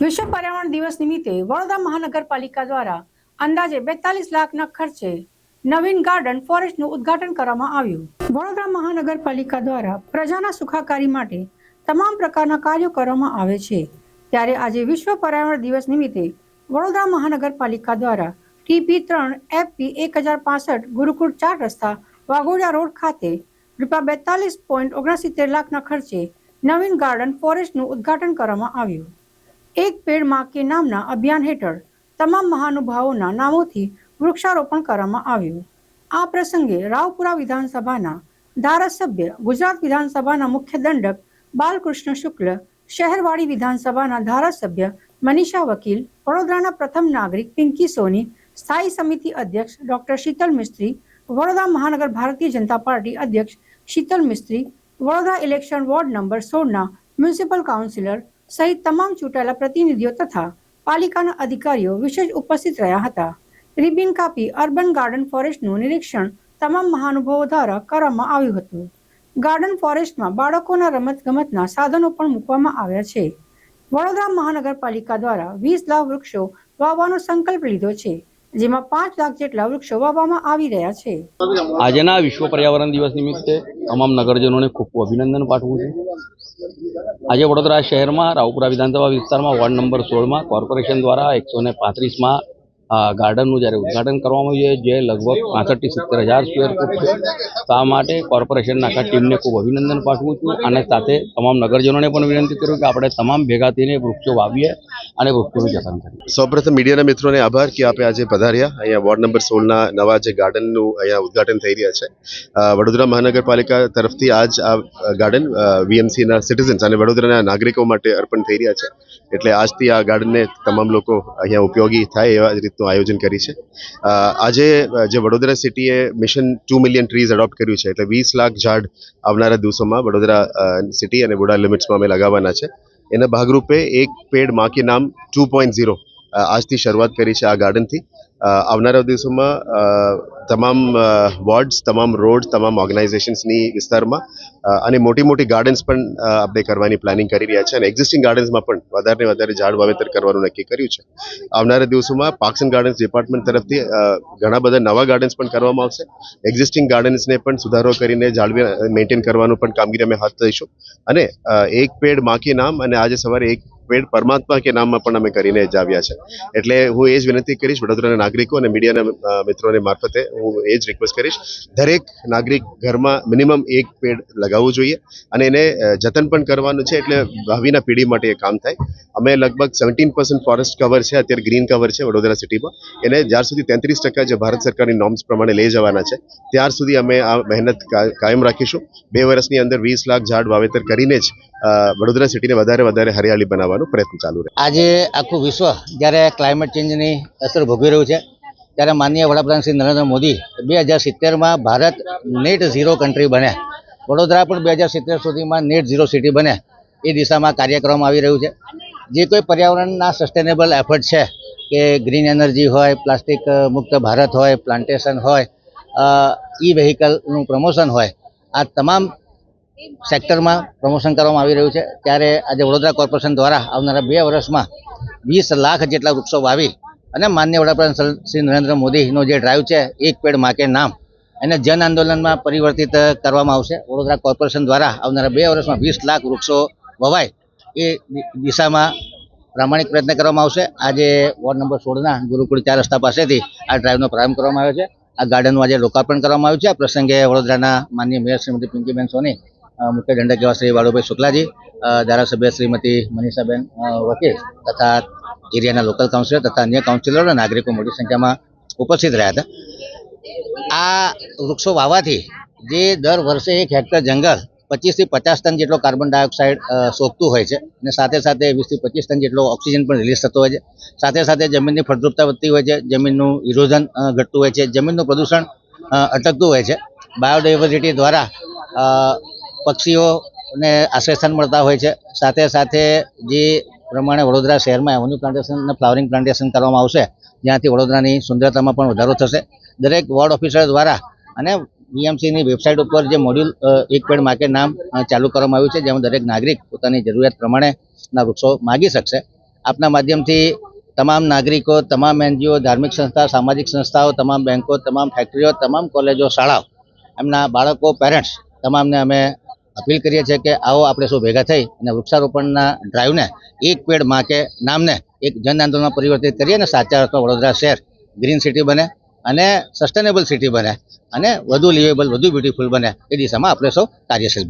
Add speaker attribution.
Speaker 1: વિશ્વ પર્યાવરણ દિવસ નિમિત્તે વડોદરા મહાનગરપાલિકા દ્વારા અંદાજે બેતાલીસ લાખના ખર્ચે નવીન ગાર્ડન ફોરેસ્ટનું ઉદ્ઘાટન કરવામાં આવ્યું. વડોદરા મહાનગરપાલિકા દ્વારા પ્રજાના સુખાકારી માટે તમામ પ્રકારના કાર્યો કરવામાં આવે છે. ત્યારે આજે વિશ્વ પર્યાવરણ દિવસ નિમિત્તે વડોદરા મહાનગરપાલિકા દ્વારા ટીપી ત્રણ એફપી એક હજાર પાસઠ ગુરુકુળ ચાર રસ્તા વાઘોડિયા રોડ ખાતે રૂપિયા બેતાલીસ પોઈન્ટ ઓગણસિત્તેર લાખના ખર્ચે નવીન ગાર્ડન ફોરેસ્ટનું ઉદ્ઘાટન કરવામાં આવ્યું. એક પેડમાં કે નામના અભિયાન હેઠળ તમામ મહાનુભાવોના નામોથી વૃક્ષારોપણ કરવામાં આવ્યું. આ પ્રસંગે રાવપુરા વિધાનસભાના ધારાસભ્ય, ગુજરાત વિધાનસભાના મુખ્ય દંડક બાલકૃષ્ણ શુક્લ, શહેરવાડી વિધાનસભાના ધારાસભ્ય મનીષા વકીલ, વડોદરાના પ્રથમ નાગરિક પિંકી સોની, સ્થાયી સમિતિ અધ્યક્ષ ડોક્ટર શીતલ મિસ્ત્રી, વડોદરા મહાનગર ભારતીય જનતા પાર્ટી અધ્યક્ષ Sheetal Mistry, Vadodara election ward number સોળના municipal councillor સહિત તમામ ચૂંટાયેલા પ્રતિનિધિઓ તથા પાલિકાના અધિકારીઓ વિશેષ ઉપસ્થિત રહ્યા હતા. રિબિન કાપી અર્બન ગાર્ડન ફોરેસ્ટનું નિરીક્ષણ તમામ મહાનુભાવો દ્વારા કરવામાં આવ્યું હતું. ગાર્ડન ફોરેસ્ટમાં બાળકોના રમતગમતના સાધનો પણ મૂકવામાં આવ્યા છે. વડોદરા મહાનગરપાલિકા દ્વારા વીસ લાખ વૃક્ષો વાવવાનો સંકલ્પ લીધો છે, જેમાં પાંચ લાખ જેટલા વૃક્ષો વાવવામાં આવી રહ્યા છે.
Speaker 2: આજના વિશ્વ પર્યાવરણ દિવસ નિમિત્તે તમામ નગરજનોને ખૂબ અભિનંદન પાઠવું છું. આજે વડોદરા શહેરમાં રાવપુરા વિધાનસભા વિસ્તારમાં વોર્ડ નંબર સોળમાં કોર્પોરેશન દ્વારા એકસો ને પાંત્રીસમાં ગાર્ડનનું જ્યારે ઉદ્ઘાટન કરવામાં આવ્યું જે લગભગ પાસઠથી સિત્તેર હજાર સ્ક્વેર ફૂટ છે. આ માટે કોર્પોરેશનના આખા ટીમને ખૂબ અભિનંદન પાઠવું છું અને સાથે તમામ નગરજનોને પણ વિનંતી કરું કે આપણે તમામ ભેગા થઈને વૃક્ષો વાવીએ અને વૃક્ષોનું જતન કરીએ.
Speaker 3: સૌપ્રથમ મીડિયાના મિત્રોને આભાર કે આપે આજે પધાર્યા. અહીંયા વોર્ડ નંબર સોળના નવા જે ગાર્ડનનું અહીંયા ઉદ્ઘાટન થઈ રહ્યા છે. વડોદરા મહાનગરપાલિકા તરફથી આજ આ ગાર્ડન વીએમસીના સિટીઝન્સ અને વડોદરાના નાગરિકો માટે અર્પણ થઈ રહ્યા છે. એટલે આજથી આ ગાર્ડનને તમામ લોકો અહીંયા ઉપયોગી થાય એવા જ રીતનું આયોજન કરી છે. આજે જે Vadodara સિટીએ mission two million trees adopt કર્યું છે, એટલે વીસ લાખ ઝાડ આવનારા દિવસોમાં વડોદરા સિટી અને બોડા લિમિટ્સમાં અમે લગાવવાના છે. એના ભાગરૂપે એક પેડમાં કે નામ ટુ પોઈન્ટ ઝીરો આજથી શરૂઆત કરી છે આ ગાર્ડનથી. આવનારા દિવસોમાં તમામ વોર્ડ્સ તમામ રોડ તમામ ઓર્ગેનાઇઝેશન્સની વિસ્તારમાં અને મોટી મોટી ગાર્ડન્સ પણ આપણે કરવાની પ્લાનિંગ કરી રહ્યા છે. અને એક્ઝિસ્ટિંગ ગાર્ડન્સમાં પણ વધારે વધારે ઝાડ વાવેતર કરવાનું નક્કી કર્યું છે. આવનારા દિવસોમાં પાર્ક્સ એન્ડ ગાર્ડન્સ ડિપાર્ટમેન્ટ તરફથી ઘણા બધા નવા ગાર્ડન્સ પણ કરવામાં આવશે. એક્ઝિસ્ટિંગ ગાર્ડન્સને પણ સુધારો કરીને જાળવી મેન્ટેન કરવાનું પણ કામગીરી અમે હાથ ધરીશું. અને એક પેડ માકી નામ અને આજે સવારે એક પેડ પરમાત્મા કે નામમાં પણ અમે કરીને જ આવ્યા છે. એટલે હું એ જ વિનંતી કરીશ વડોદરાના નાગરિકો અને મીડિયાના મિત્રોને મારફતે હું એ જ રિક્વેસ્ટ કરીશ. દરેક નાગરિક ઘરમાં મિનિમમ એક પેડ લગાવવું જોઈએ અને એને જતન પણ કરવાનું છે એટલે ભાવિના પેઢી માટે એ કામ થાય. અમે લગભગ સેવન્ટીન પર્સન્ટ ફોરેસ્ટ કવર છે, અત્યારે ગ્રીન કવર છે વડોદરા સિટીમાં એને જ્યાર સુધી તેત્રીસ ટકા જે ભારત સરકારની નોર્મ્સ પ્રમાણે લઈ જવાના છે, ત્યાર સુધી અમે આ મહેનત કાયમ રાખીશું. બે વર્ષની અંદર વીસ લાખ ઝાડ વાવેતર કરીને જ વડોદરા સિટીને વધારે વધારે હરિયાળી બનાવવાનો પ્રયત્ન ચાલુ રહે.
Speaker 4: આજે આખું વિશ્વ જ્યારે ક્લાઇમેટ ચેન્જની અસર ભોગવી રહ્યું છે, ત્યારે માનનીય વડાપ્રધાન શ્રી નરેન્દ્ર મોદી બે હજાર સિત્તેરમાં ભારત નેટ ઝીરો કન્ટ્રી બને વડોદરા પણ બે હજાર સિત્તેર સુધીમાં નેટ ઝીરો સિટી બને એ દિશામાં કાર્ય કરવામાં આવી રહ્યું છે. જે કોઈ પર્યાવરણના સસ્ટેનેબલ એફર્ટ છે, કે ગ્રીન એનર્જી હોય પ્લાસ્ટિક મુક્ત ભારત હોય પ્લાન્ટેશન હોય ઈ વ્હીકલનું પ્રમોશન હોય, આ તમામ સેક્ટરમાં પ્રમોશન કરવામાં આવી રહ્યું છે. ત્યારે આજે વડોદરા કોર્પોરેશન દ્વારા આવનારા બે વર્ષમાં વીસ લાખ જેટલા વૃક્ષો વાવી અને માન્ય વડાપ્રધાન શ્રી નરેન્દ્ર મોદીનો જે ડ્રાઈવ છે, એક પેડ માકે નામ, એને જન આંદોલનમાં પરિવર્તિત કરવામાં આવશે. વડોદરા કોર્પોરેશન દ્વારા આવનારા બે વર્ષમાં વીસ લાખ વૃક્ષો વવાય એ દિશામાં પ્રામાણિક પ્રયત્ન કરવામાં આવશે. આજે વોર્ડ નંબર સોળના ગુરુકુળ ચાર રસ્તા પાસેથી આ ડ્રાઈવનો પ્રારંભ કરવામાં આવ્યો છે. આ ગાર્ડનનું આજે લોકાર્પણ કરવામાં આવ્યું છે. આ પ્રસંગે વડોદરાના માન્ય મેયર શ્રીમતી પિંકીબેન સોની મુખ્ય દંડક એવા શ્રી વાળુભાઈ શુક્લાજી ધારાસભ્ય શ્રીમતી મનીષાબેન વકીલ તથા એરિયાના લોકલ કાઉન્સિલર તથા અન્ય કાઉન્સિલરો અને નાગરિકો મોટી સંખ્યામાં ઉપસ્થિત રહ્યા હતા. આ વૃક્ષો વાવવાથી જે દર વર્ષે એક હેક્ટર જંગલ પચીસથી પચાસ ટન જેટલો કાર્બન ડાયોક્સાઇડ અ, હોય છે અને સાથે સાથે વીસથી પચીસ ટન જેટલો ઓક્સિજન પણ રિલીઝ થતો હોય છે. સાથે સાથે જમીનની ફળદ્રુપતા વધતી હોય છે જમીનનું ઇરોઝન ઘટતું હોય છે જમીનનું પ્રદૂષણ અટકતું હોય છે. બાયોડાયવર્સિટી દ્વારા પક્ષીઓને આશ્રયસ્થાન મળતા હોય છે. સાથે સાથે જે પ્રમાણે વડોદરા શહેરમાં એવન્યુ પ્લાન્ટેશન અને ફ્લાવરિંગ પ્લાન્ટેશન કરવામાં આવશે, જ્યાંથી વડોદરાની સુંદરતામાં પણ વધારો થશે. દરેક વોર્ડ ઓફિસર દ્વારા અને બીએમસીની વેબસાઇટ ઉપર જે મોડ્યુલ એક પેડ માર્કેટ નામ ચાલુ કરવામાં આવ્યું છે, જેમાં દરેક નાગરિક પોતાની જરૂરિયાત પ્રમાણેના વૃક્ષો માગી શકશે. આપના માધ્યમથી તમામ નાગરિકો, તમામ એનજીઓ, ધાર્મિક સંસ્થા, સામાજિક સંસ્થાઓ, તમામ બેંકો, તમામ ફેક્ટરીઓ તમામ કોલેજો, શાળાઓ, એમના બાળકો પેરેન્ટ્સ તમામને અમે અપીલ કરીએ છીએ કે આવો આપણે સૌ ભેગા થઈ અને વૃક્ષારોપણના ડ્રાઈવને એક પેડમાં કે નામને એક જન આંદોલનમાં પરિવર્તિત કરીએ અને સાચા અર્થમાં વડોદરા શહેર ગ્રીન સિટી બને અને સસ્ટેનેબલ સિટી બને અને વધુ લિવેબલ વધુ બ્યુટીફુલ બને એ દિશામાં આપણે સૌ કાર્યશીલ બને